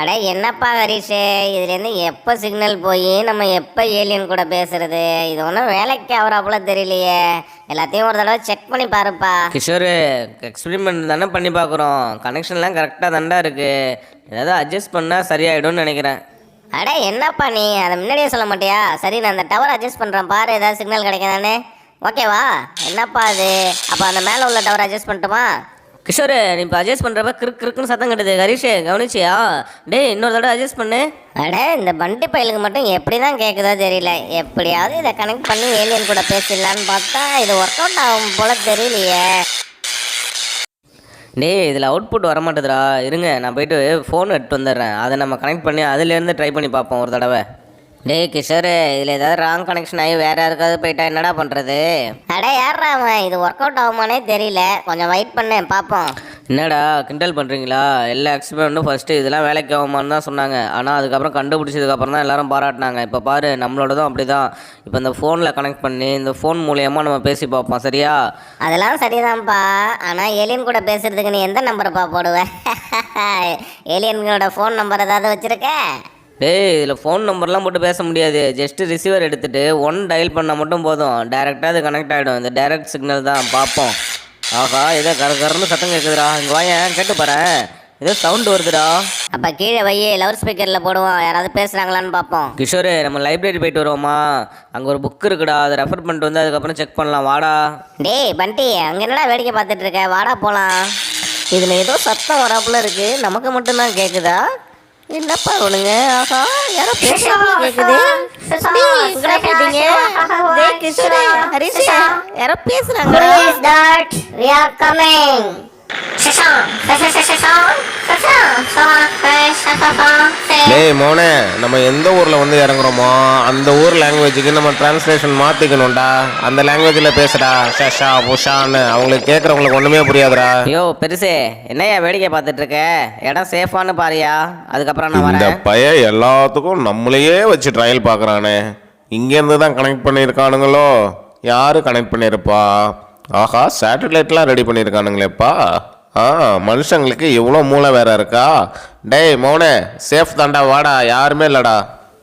அட என்னப்பா ஹரிஷு? இதுலேருந்து எப்போ சிக்னல் போய் நம்ம எப்போ ஏலியன் கூட பேசுறது? இது ஒன்றும் வேலைக்கு ஆகுறாப்புல தெரியலையே. எல்லாத்தையும் ஒரு தடவை செக் பண்ணி பாருப்பா. கிஷோர் எக்ஸ்பெரிமெண்ட் தானே பண்ணி பார்க்குறோம். கனெக்ஷன்லாம் கரெக்டாக தாண்டா இருக்குது ஏதாவது அட்ஜஸ்ட் பண்ணால் சரியாயிடும்னு நினைக்கிறேன். அட என்னப்பா நீ? அதை முன்னாடியே சொல்ல மாட்டியா? சரி நான் அந்த டவர் அட்ஜஸ்ட் பண்ணுறேன் பாரு ஏதாவது சிக்னல் கிடைக்குதானே ஓகேவா என்னப்பா அது? அப்போ அந்த மேலே உள்ள டவர் அட்ஜஸ்ட் பண்ணட்டுமா? கிஷோர் நீ இப்போ அட்ஜஸ்ட் பண்ணுறப்ப கிறுக்கு கிறுக்குன்னு சத்தம் கட்டுது. ஹரிஷே கவனிச்சியா? டேய் இன்னொரு தடவை அட்ஜஸ்ட் பண்ணு. அட இந்த பண்டி பயலுக்கு மட்டும் எப்படி தான் கேட்குதோ தெரியல. எப்படியாவது இதை கனெக்ட் பண்ணி ஏலியன் கூட பேசிடலான்னு பார்த்தா இது ஒர்க் அவுட் ஆகும் போல தெரியலையே. டேய் இதில் அவுட்புட் வர மாட்டேதுடா இருங்க நான் போயிட்டு ஃபோன் எடுத்து வந்துடுறேன். அதை நம்ம கனெக்ட் பண்ணி அதுலேருந்து ட்ரை பண்ணி பார்ப்போம் ஒரு தடவை. டேய் கிஷோர் இதில் ஏதாவது ராங் கனெக்ஷன் ஆகி வேறு யாருக்காவது போயிட்டா என்னடா பண்ணுறது அட யாரா அவன்? இது ஒர்க் அவுட் ஆகுமானே தெரியல. கொஞ்சம் வெயிட் பண்ணு பார்ப்போம் என்னடா கிண்டல் பண்ணுறீங்களா எல்லா எக்ஸ்பெரிமெண்ட்டும் ஃபஸ்ட்டு இதெல்லாம் வேலைக்கு ஆகுமான்னு தான் சொன்னாங்க. ஆனால் அதுக்கப்புறம் கண்டுபிடிச்சதுக்கப்புறம் தான் எல்லாரும் பாராட்டினாங்க. இப்போ பாரு நம்மளோடதும் அப்படி தான் இப்போ இந்த ஃபோனில் கனெக்ட் பண்ணி இந்த ஃபோன் மூலியமாக நம்ம பேசி பார்ப்போம் சரியா? அதெல்லாம் சரிதான்ப்பா. ஆனால் ஏலியன் கூட பேசுறதுக்கு நீ எந்த நம்பருப்பா போடுவ? ஏலியன்களோட ஃபோன் நம்பர் ஏதாவது வச்சிருக்க? டேய் இதில் ஃபோன் நம்பர்லாம் போட்டு பேச முடியாது. ஜஸ்ட்டு ரிசீவர் எடுத்துகிட்டு ஒன் டயல் பண்ணால் மட்டும் போதும். டேரெக்டாக அது கனெக்ட் ஆகிடும் இந்த டேரக்ட் சிக்னல் தான். பார்ப்போம் ஆஹா ஏதோ கர கரன்னு சத்தம் கேட்குதுடா இங்கே வாயேன் கேட்டு பாறேன் ஏதோ சவுண்டு வருதுடா. அப்போ கீழே வை லவுட் ஸ்பீக்கரில் போடுவோம். யாராவது பேசுகிறாங்களான்னு பார்ப்போம் கிஷோர் நம்ம லைப்ரரி போயிட்டு வருவோமா? அங்கே ஒரு புக் இருக்குடா. அதை ரெஃபர் பண்ணிட்டு வந்து அதுக்கப்புறம் செக் பண்ணலாம். வாடா. டேய் பண்டி அங்கே என்னடா வேடிக்கை பார்த்துட்டு இருக்க? வாடா போகலாம் இதில் ஏதோ சத்தம் வராப்புல இருக்கு. நமக்கு மட்டும்தான் கேட்குதா என்னப்பா ஒண்ணுங்க ஆஹா யாரோ பேசுறாப்புல கேக்குது போயிட்டீங்க? டேய், கிஷோரே, ஹரிஷே, யாரோ பேசுறாங்க Who is that? We are coming. டேய் மோனே நம்ம எந்த ஊரில் வந்து இறங்குறோமோ அந்த ஊர் லாங்குவேஜுக்கு நம்ம டிரான்ஸ்லேஷன் மாற்றிக்கணும்டா அந்த லாங்குவேஜில் பேசுடா ஷஷா புஷான்னு அவங்களுக்கு கேட்குறவங்களுக்கு ஒன்றுமே புரியாதுடா ஐயோ பெருசே என்னய்யா வேடிக்கை பார்த்துட்டு இருக்க இடம் சேஃபான்னு பாரியா அதுக்கப்புறம் நான் இந்த வரேன் எல்லாத்துக்கும் நம்மளையே வச்சு ட்ரையல் பார்க்குறானே இங்கேருந்து தான் கனெக்ட் பண்ணியிருக்கானுங்களோ யார் கனெக்ட் பண்ணியிருப்பா ஆஹா சேட்டலைட்லாம் ரெடி பண்ணியிருக்கானுங்களேப்பா. ஆ மனுஷங்களுக்கு இவ்வளோ மூளை வேற இருக்கா? டேய் மௌனே சேஃப் தாண்டா வாடா யாருமே இல்லடா.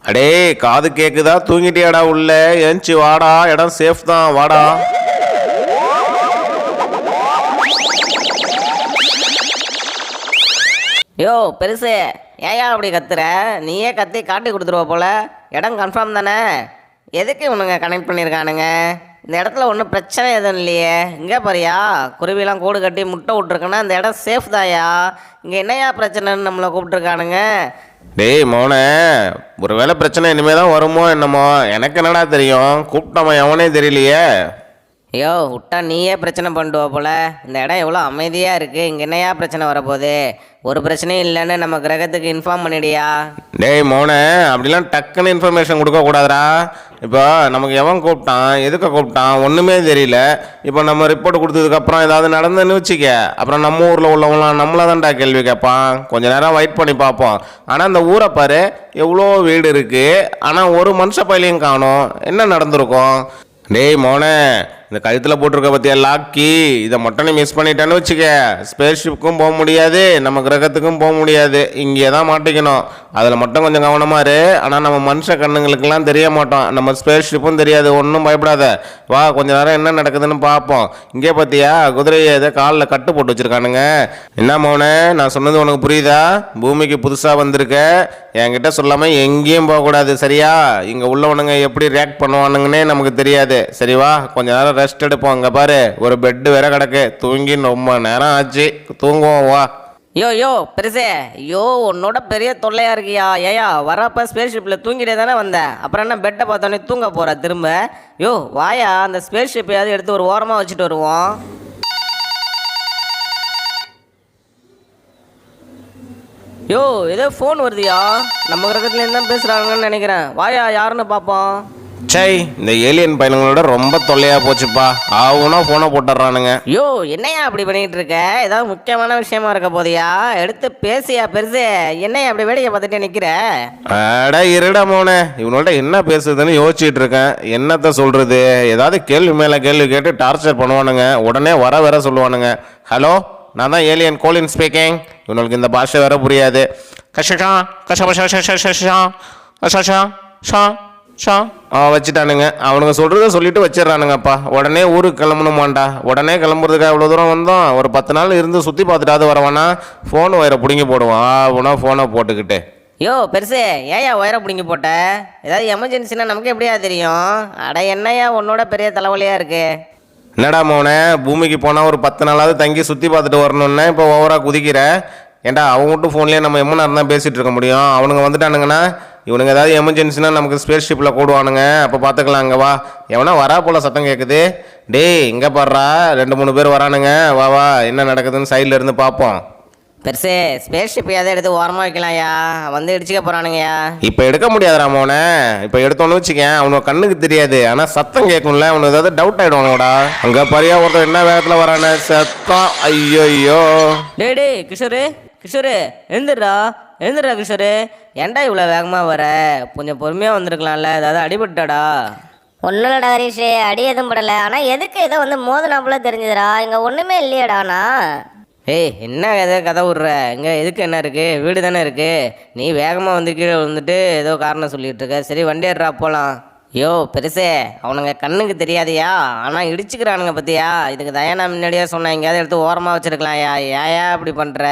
அடே காது கேக்குதா? தூங்கிட்டியாடா உள்ள? ஏஞ்சி வாடா இடம் சேஃப் தான் வாடா. யோ பெருசு ஏயா அப்படி கத்துற? நீயே கத்தி காட்டி கொடுத்துருவ போல. இடம் கன்ஃபார்ம் தானே? எதுக்கு இவனுங்க கனெக்ட் பண்ணியிருக்கானுங்க? இந்த இடத்துல ஒன்றும் பிரச்சனை எதுவும் இல்லையே. இங்கே பாரியா குருவிலாம் கூடு கட்டி முட்டை விட்ருக்குன்னா இந்த இடம் சேஃப் தாயா? இங்கே என்னையா பிரச்சனைன்னு நம்மளை கூப்பிட்ருக்கானுங்க டேய் மோனே ஒருவேளை பிரச்சனை இனிமேல் தான் வருமோ என்னமோ? எனக்கு என்னடா தெரியும்? கூப்பிட்டவன் எவனே தெரியலையே. ஐயோ விட்டா நீயே பிரச்சனை பண்ணுவ போல். இந்த இடம் எவ்வளோ அமைதியாக இருக்குது இங்கே என்னையா பிரச்சனை வரப்போகுது? ஒரு பிரச்சனையும் இல்லைன்னு நம்ம கிரகத்துக்கு இன்ஃபார்ம் பண்ணிடியா டேய் மோனே அப்படிலாம் டக்குன்னு இன்ஃபர்மேஷன் கொடுக்கக்கூடாதுடா. இப்போ நமக்கு எவன் கூப்பிட்டான்? எதுக்கு கூப்பிட்டான்? ஒன்றுமே தெரியல. இப்போ நம்ம ரிப்போர்ட் கொடுத்ததுக்கப்புறம் ஏதாவது நடந்துன்னு வச்சுக்க. அப்புறம் நம்ம ஊரில் உள்ளவங்களாம் நம்மள தான்டா கேள்வி கேட்பான். கொஞ்ச நேரம் வெயிட் பண்ணி பார்ப்போம். ஆனால் அந்த ஊரை பாரு எவ்வளோ வீடு இருக்குது ஆனால் ஒரு மனுஷ பயிலையும் காணும். என்ன நடந்திருக்கும்? டேய் மோனே இந்த கழுத்தில் போட்டிருக்க பற்றியா லாக்கி இதை மட்டும் நீ மிஸ் பண்ணிட்டேன்னு வச்சுக்க. ஸ்பேஸ் ஷிப்புக்கும் போக முடியாது நம்ம கிரகத்துக்கும் போக முடியாது. இங்கே தான் மாட்டிக்கணும். அதில் மட்டும் கொஞ்சம் கவனமாக இரு. ஆனால் நம்ம மனுஷ கண்ணுங்களுக்கெல்லாம் தெரிய மாட்டோம். நம்ம ஸ்பேஸ் ஷிப்பும் தெரியாது ஒன்றும் பயப்படாத. வா கொஞ்ச நேரம் என்ன நடக்குதுன்னு பார்ப்போம் இங்கே பார்த்தியா குதிரையை ஏதோ காலில் கட்டு போட்டு வச்சுருக்கானுங்க. என்ன மோனே நான் சொன்னது உனக்கு புரியுதா? பூமிக்கு புதுசாக வந்திருக்க. என்கிட்ட சொல்லாமல் எங்கேயும் போகக்கூடாது சரியா? இங்கே உள்ளவனுங்க எப்படி ரியாக்ட் பண்ணுவானுங்கன்னே நமக்கு தெரியாது. சரி வா கொஞ்ச நேரம் ரெஸ்ட் எடுப்போம். அங்கே பாரு ஒரு பெட்டு வேற கிடக்கு. தூங்கி ரொம்ப நேரம் ஆச்சு. தூங்குவோம் வா. யோ யோ பெருசே. ஐயோ உன்னோட பெரிய தொல்லையாக இருக்கியா? ஏயா வரப்ப ஸ்பேஸ் ஷிப்பில் தூங்கிட்டே தானே வந்தேன் அப்புறம் என்ன பெட்டை பார்த்தோன்னே தூங்க போகிற திரும்ப? யோ வாயா அந்த ஸ்பேஸ் ஷிப்பையாவது எடுத்து ஒரு ஓரமாக வச்சுட்டு வருவோம். யோ ஏதோ ஃபோன் வருதுயா? நம்ம கிரகத்துலேருந்து தான் பேசுகிறாங்கன்னு நினைக்கிறேன். வாயா யாருன்னு பார்ப்போம். சை இந்த ஏலியன் பையனுங்களோட ரொம்ப தொல்லையா போச்சுப்பா. ஆகுனா ஃபோனை போட்டுடுறானுங்க. யோ என்னையா அப்படி பண்ணிட்டு இருக்க ஏதாவது முக்கியமான விஷயமா இருக்க போதியா எடுத்து பேசியா பெருசு. என்னையா அப்படி வேடிக்கை பார்த்துட்டே நிற்கிற அட இருடா மோனே. இவனோட என்ன பேசுறதுன்னு யோசிச்சுட்டு இருக்கேன் என்னத்த சொல்றது? ஏதாவது கேள்வி மேல கேள்வி கேட்டு டார்ச்சர் பண்ணுவானுங்க. உடனே வர வர சொல்லுவானுங்க. ஹலோ நான் தான் ஏலியன் கோலின் ஸ்பீக்கிங் இவனுக்கு இந்த பாஷை வேற புரியாது. கஷா கஷா கஷா கஷா கஷா கஷா ஷா ஷா வச்சுட்டானுங்க. அவனுங்க சொல்கிறத சொல்லிட்டு வச்சிடுறானுங்கப்பா. உடனே ஊருக்கு கிளம்பணுமாண்டா. உடனே கிளம்புறதுக்கு அவ்வளோ தூரம் வந்தோம். ஒரு பத்து நாள் இருந்து சுற்றி பார்த்துட்டாவது வரவானா? ஃபோன் வயிறை பிடுங்கி போடுவான். ஆகுனா ஃபோனை போட்டுக்கிட்டு. யோ பெருசு ஏன்யா ஒயரை பிடிங்கி போட்ட? ஏதாவது எமர்ஜென்சினா நமக்கு எப்படியா தெரியும்? அட என்னய்யா உன்னோட பெரிய தலைவலியாக இருக்கு? என்னடா மோனே பூமிக்கு போனால் ஒரு பத்து நாளாவது தங்கி சுற்றி பார்த்துட்டு வரணுன்னா இப்போ ஓவராக குதிக்கிற? ஏன்டா அவங்க மட்டும் ஃபோன்லேயே நம்ம எம்ம நேரம் தான் பேசிகிட்டு இருக்க முடியும்? அவனுங்க வந்துட்டானுங்கன்னா இவனுங்க ஏதாவது எமர்ஜென்சினா நமக்கு ஸ்பேஸ் ஷிப்பில் கூடுவானுங்க அப்போ பார்த்துக்கலாம் அங்கே வா. எவனா வரா போல சத்தம் கேட்குது டேய் இங்கே பாடுறா ரெண்டு மூணு பேர் வரானுங்க. வா வா. என்ன நடக்குதுன்னு சைடில் இருந்து பார்ப்போம் பெருசு ஸ்பேஸ் ஷிப் எதை எடுத்து ஓரமாக வைக்கலாம்யா? வந்து இடிச்சுக்க போகிறானுங்கய்யா இப்போ எடுக்க முடியாதுடா மோனே இப்போ எடுத்தோன்னு வச்சுக்கேன். அவனுக்கு கண்ணுக்கு தெரியாது. ஆனால் சத்தம் கேட்கும்ல அவனுக்கு ஏதாவது டவுட் ஆகிடுவானோடா அங்கே பரியா ஒருத்தன் என்ன வேகத்தில் வரானே? சத்தம். ஐயோ ஐயோ டேய் டேய் கிஷோரு கிஷோரு எழுந்துடுறா எழுந்துடுறா கிஷோரு ஏன்டா இவ்வளோ வேகமாக வர? கொஞ்சம் பொறுமையாக வந்திருக்கலாம்ல. ஏதாவது அடிபட்டாடா ஒன்றும் இல்லடா ஹரிஷ் அடி எதுவும் படலை. ஆனால் எதுக்கு ஏதோ வந்து மோதனாப்புல தெரிஞ்சுதுடா. இங்கே ஒன்றுமே இல்லையடாண்ணா ஏய் என்ன கதை கதை விட்ற? இங்கே எதுக்கு என்ன இருக்குது வீடு தானே இருக்குது நீ வேகமாக வந்து கீழே விழுந்துட்டு ஏதோ காரணம் சொல்லிட்டு இருக்க. சரி வண்டி ஏறுறா போகலாம் யோ பெருசே. அவனுங்க கண்ணுக்கு தெரியாதையா? ஆனால் இடிச்சுக்கிறானுங்க பத்தியா? இதுக்கு தயா நான் முன்னாடியே சொன்னேன் எங்கேயாவது எடுத்து ஓரமாக வச்சிருக்கலாம்யா ஏயா இப்படி பண்ணுற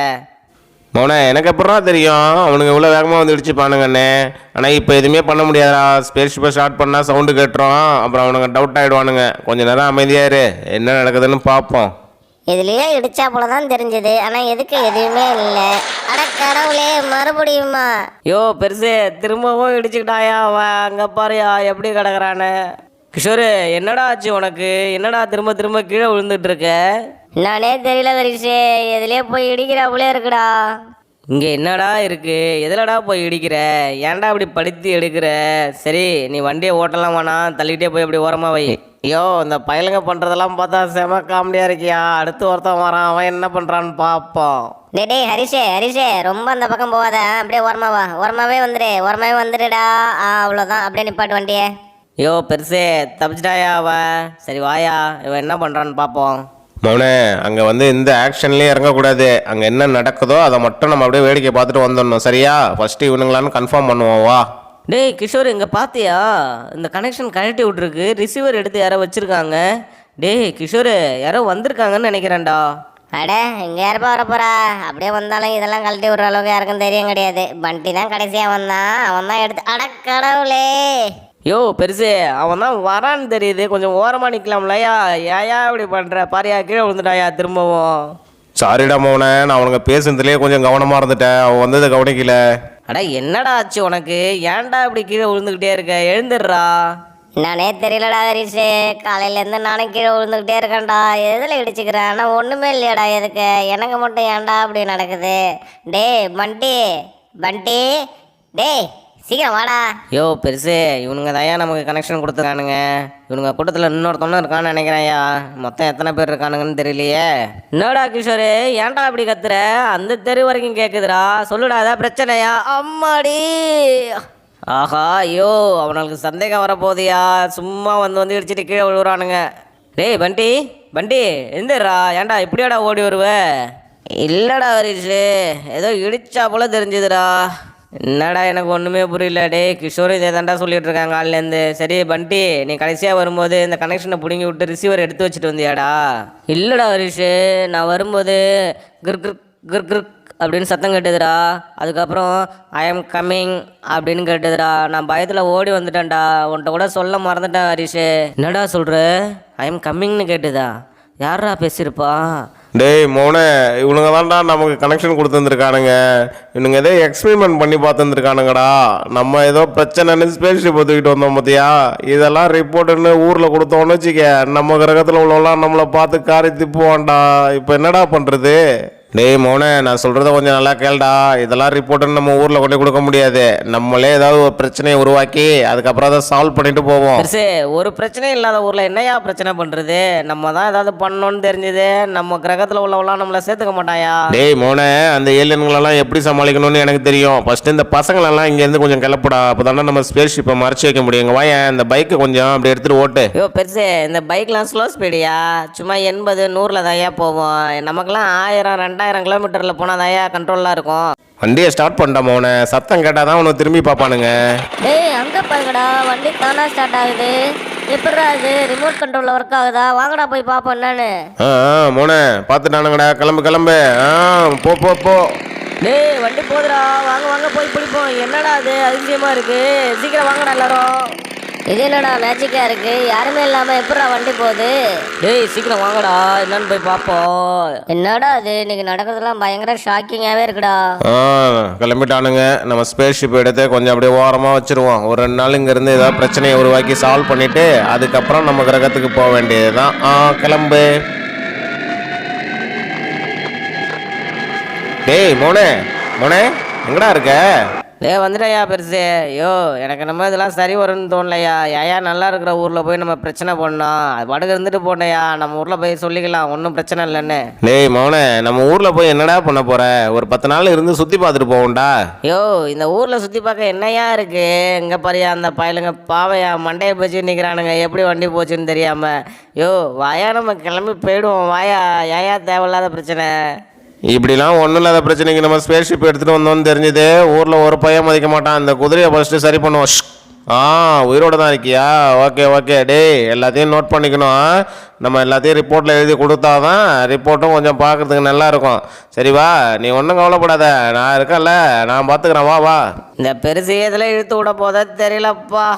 மோனே எனக்கு எப்படா தெரியும்? அவனுங்க இவ்வளோ வேகமாக வந்து இடிச்சுப்பானுங்கண்ணே ஆனால் இப்போ எதுவுமே பண்ண முடியாதுடா. ஸ்பேஸ் ஷிப்பை ஸ்டார்ட் பண்ணால் சவுண்டு கேட்டுரும். அப்புறம் அவனுங்க டவுட் ஆகிடுவானுங்க கொஞ்ச நேரம் அமைதியாக இரு. என்ன நடக்குதுன்னு பார்ப்போம் இதுலயே இடிச்சா போல தான் தெரிஞ்சது. ஆனால் எதுக்கு எதுவுமே இல்லை. அட கடவுளே மறுபடியுமா? யோ பெருசு திரும்பவும் இடிச்சுக்கிட்டாயா அவன்? அங்கே பாருயா எப்படி கிடக்குறானு கிஷோரு என்னடா ஆச்சு உனக்கு? என்னடா திரும்ப திரும்ப கீழே விழுந்துட்டு இருக்க? நானே தெரியல ஹரிஷ் எதுலயே போய் இடிக்கிறாப்புலே இருக்குடா. இங்கே என்னடா இருக்கு? எதுலடா போய் இடிக்கிற? ஏன்டா இப்படி படுத்தி எடுக்கிற? சரி நீ வண்டியை ஓட்டலாம் வேணாம் தள்ளிக்கிட்டே போய் அப்படி ஓரமாக வை. ஐயோ இந்த பயலுங்க பண்ணுறதெல்லாம் பார்த்தா செம காமெடியாக இருக்கியா? அடுத்து ஒருத்தன் வரான். அவன் என்ன பண்ணுறான்னு பார்ப்போம் டேய் டேய் ஹரிஷே ஹரிஷே ரொம்ப அந்த பக்கம் போகாத. அப்படியே ஓரமா வா. ஓரமாவே வந்துடு ஓரமாவே வந்துடுடா ஆ அவ்வளோதான் அப்படியே நிப்பாட்டு வண்டியே. ஐயோ பெருசே தப்பிச்சிட்டாயா அவன் சரி வாயா. இவன் என்ன பண்ணுறான்னு பார்ப்போம் மோனே அங்கே வந்து இந்த ஆக்ஷன்லேயே இறங்கக்கூடாது. அங்கே என்ன நடக்குதோ அதை மட்டும் நம்ம அப்படியே வேடிக்கை பார்த்துட்டு வந்துடணும். சரியா? ஃபஸ்ட்டு இவனுங்களான்னு கன்ஃபார்ம் பண்ணுவோம் வா. டேய் கிஷோர் இங்கே பார்த்தியா இந்த கனெக்ஷன் கழட்டி விட்ருக்கு ரிசீவர் எடுத்து யாரோ வச்சுருக்காங்க. டேய் கிஷோர் யாரோ வந்திருக்காங்கன்னு நினைக்கிறேன்டா. அட இங்கே யாருப்பா வர போறா? அப்படியே வந்தாலும் இதெல்லாம் கழட்டி விடுற அளவுக்கு யாருக்கும் தெரியும் கிடையாது. பண்டி தான் கடைசியாக வந்தான். அவன் தான் எடுத்து அட கடவுளே! யோ பெருசு அவன் தான் வரான்னு தெரியுது. கொஞ்சம் ஓரமாக நிற்கலாம்லையா ஏயா இப்படி பண்ணுற பாரியா கீழே விழுந்துட்டாயா திரும்பவும். சாரிடா மோனே நான் அவனுங்க பேசுனதுலேயே கொஞ்சம் கவனமாக இருந்துட்டேன். அவன் வந்ததை கவனிக்கல. அட என்னடா ஆச்சு உனக்கு? ஏன்டா இப்படி கீழே விழுந்துக்கிட்டே இருக்க? எழுந்துடுறா. நானே தெரியலடா ஹரிஷு. காலையிலேருந்து நானும் கீழே விழுந்துக்கிட்டே இருக்கேன்டா. எதில் இடிச்சுக்கிறேன் ஆனால் ஒன்றுமே இல்லையாடா எதுக்கு? எனக்கு மட்டும் ஏன்டா அப்படி நடக்குது? டேய் பண்டி. பண்டி. டேய் சீக்கிரம் வாடா. யோ பெருசு இவனுங்க தாயா நமக்கு கனெக்ஷன் கொடுத்துருக்கானுங்க இவனுங்க கூட்டத்தில் இன்னொருத்தவனும் இருக்கான்னு நினைக்கிறேன்யா. மொத்தம் எத்தனை பேர் இருக்கானுங்கன்னு தெரியலையே. என்னடா கிஷோரு ஏன்டா இப்படி கத்துற? அந்த தெரு வரைக்கும் கேட்குதுடா சொல்லுடா அதான் பிரச்சனையா? அம்மாடி. ஆஹா ஐயோ அவனுக்கு சந்தேகம் வரப்போதியா சும்மா வந்து வந்து இடிச்சிட்டு கீழே விழுவுறானுங்க. டேய் பண்டி பண்டி எந்திரா ஏன்டா இப்படியாடா ஓடி வருவ? இல்லைடா ஹரிஷு. ஏதோ இடிச்சா போல தெரிஞ்சுதுடா. என்னடா எனக்கு ஒன்றுமே புரியல. டேய் கிஷோர் இதை தாண்டா சொல்லிகிட்டு இருக்காங்க காலிலேருந்து சரி பண்டி நீ கடைசியாக வரும்போது இந்த கனெக்ஷனை பிடுங்கி விட்டு ரிசீவர் எடுத்து வச்சுட்டு வந்தியாடா? இல்லைடா ஹரிஷு நான் வரும்போது கிர் கிர் கிர் கிர் அப்படின்னு சத்தம் கேட்டுதுடா. அதுக்கப்புறம் ஐ எம் கம்மிங் அப்படின்னு கேட்டுதுடா. நான் பயத்தில் ஓடி வந்துட்டேன்டா. உன்கிட்ட கூட சொல்ல மறந்துட்டேன் ஹரிஷு. என்னடா சொல்கிற ஐ எம் கம்மிங்னு கேட்டுதா? யாரா பேசியிருப்பா? டேய் மோனே இவனுங்க தான்டா நமக்கு கனெக்ஷன் கொடுத்துருந்துருக்கானுங்க. இவனுங்க ஏதோ எக்ஸ்பெரிமெண்ட் பண்ணி பார்த்துருந்துருக்கானுங்கடா. நம்ம ஏதோ பிரச்சனைன்னு ஸ்பேஸ் ஒத்துக்கிட்டு வந்தோம் பார்த்தியா இதெல்லாம் ரிப்போர்ட்டுன்னு ஊரில் கொடுத்தோன்னு வச்சுக்க நம்ம கிரகத்தில் உள்ளவெல்லாம் நம்மளை பார்த்து காரி திப்புவான்டா. இப்போ என்னடா பண்ணுறது டேய் மோனே நான் சொல்கிறத கொஞ்சம் நல்லா கேளுடா. இதெல்லாம் ரிப்போர்ட்டுன்னு நம்ம ஊரில் கொண்டு கொடுக்க முடியாது. நம்மளே ஏதாவது ஒரு பிரச்சனையை உருவாக்கி அதுக்கப்புறம் அதை சால்வ் பண்ணிட்டு போவோம். பெருசு ஒரு பிரச்சனையும் இல்லாத ஊரில் என்னையா பிரச்சனை பண்ணுறது நம்ம தான் ஏதாவது பண்ணணும்னு தெரிஞ்சது. நம்ம கிரகத்தில் உள்ளவங்களாம் நம்மளை சேர்த்துக்க மாட்டாயா? டேய் மோனே அந்த ஏலியன்களெல்லாம் எப்படி சமாளிக்கணும்னு எனக்கு தெரியும். ஃபர்ஸ்ட் இந்த பசங்களெல்லாம் இங்கேருந்து கொஞ்சம் கிளப்புடா. அப்போ தானே நம்ம ஸ்பேஸ் ஷிப்பை மறைச்சி வைக்க முடியுங்க. வாயேன் இந்த பைக்கை கொஞ்சம் அப்படி எடுத்துகிட்டு ஓட்டு. ஐயோ பெருசு இந்த பைக்லாம் ஸ்லோ ஸ்பீடியா சும்மா எண்பது நூறில் தான் ஏன் போவோம்? நமக்கெல்லாம் ஆயிரம் ரெண்டாயிரம் ரெண்டாயிரம் கிலோமீட்டரில் போனால் தாயா கண்ட்ரோலாக இருக்கும். வண்டியை ஸ்டார்ட் பண்ணிட்டா மோனே சத்தம் கேட்டால் தான் உனக்கு திரும்பி பார்ப்பானுங்க. டேய் அங்கே பாருங்கடா. வண்டி தானா ஸ்டார்ட் ஆகுது. எப்படிடா இது? ரிமோட் கண்ட்ரோலில் ஒர்க் ஆகுதா? வாங்கடா போய் பார்ப்போம் என்னன்னு. ஆ ஆ, மோனே பார்த்துட்டானுங்கடா. கிளம்பு கிளம்பு. ஆ போ போ போ. டேய் வண்டி போதுடா. வாங்க வாங்க போய் பிடிப்போம் என்னடா அது அதிசயமாக இருக்கு. சீக்கிரம் வாங்கடா எல்லாரும். இது என்னடா மேஜிக்கா இருக்கு? யாருமே இல்லாம எப்படிடா வண்டி போகுது? டேய் சீக்கிரம் வாங்கடா. என்னன்னு போய் பார்ப்போம் என்னடா இது? இன்னைக்கு நடக்கிறதுலாம் பயங்கர ஷாக்கிங்காவே இருக்குடா. ஆ கிளம்பிட்டானுங்க. நம்ம ஸ்பேஸ் ஷிப் எடுத்து கொஞ்சம் அப்படியே ஓரமாக வச்சிருவோம். ஒரு ரெண்டு நாள் இங்கேருந்து ஏதாவது பிரச்சனையை உருவாக்கி சால்வ் பண்ணிவிட்டு அதுக்கப்புறம் நம்ம கிரகத்துக்கு போக வேண்டியது தான் ஆ கிளம்பு. டேய் மோனே. மோனே எங்கடா இருக்க? டேய் வந்துட்டயா பெருசு. ஐயோ எனக்கு நம்ம இதெல்லாம் சரி வரும்னு தோணலையா? ஏயா நல்லா இருக்கிற ஊரில் போய் நம்ம பிரச்சனை பண்ணோம். அது பாட்டுக்கு இருந்துட்டு போனேயா? நம்ம ஊரில் போய் சொல்லிக்கலாம். ஒன்றும் பிரச்சனை இல்லைன்னு. டேய் மோனே நம்ம ஊரில் போய் என்னடா பண்ண போற? ஒரு பத்து நாள் இருந்து சுற்றி பார்த்துட்டு போவோம்டா. ஐயோ இந்த ஊரில் சுற்றி பார்க்க என்னையா இருக்கு? இங்கே பாரியா அந்த பயலுங்க பாவையா மண்டையை போச்சு நிற்கிறானுங்க எப்படி வண்டி போச்சுன்னு தெரியாம. யோ வாயா நம்ம கிளம்பி போயிடுவோம். வாயா ஏயா தேவையில்லாத பிரச்சனை. இப்படிலாம் ஒன்றும் இல்லாத பிரச்சனைக்கு நம்ம ஸ்பேஸ் ஷிப் எடுத்துகிட்டு வந்தோம்னு தெரிஞ்சுது ஊரில் ஒரு பையன் மதிக்க மாட்டான். அந்த குதிரையை ஃபஸ்ட்டு சரி பண்ணுவோம். ஆ உயிரோடு தான் இருக்கியா? Okay okay. டேய் எல்லாத்தையும் நோட் பண்ணிக்கணும் நம்ம எல்லாத்தையும் ரிப்போர்ட்டில் எழுதி கொடுத்தா தான் ரிப்போர்ட்டும் கொஞ்சம் பார்க்கறதுக்கு நல்லாயிருக்கும் சரி வா நீ ஒன்றும் கவலைப்படாத. நான் இருக்கேன்ல நான் பார்த்துக்கிறேன் வா வா. இந்த பெருசு எதில் இழுத்து விட போதா தெரியலப்பா.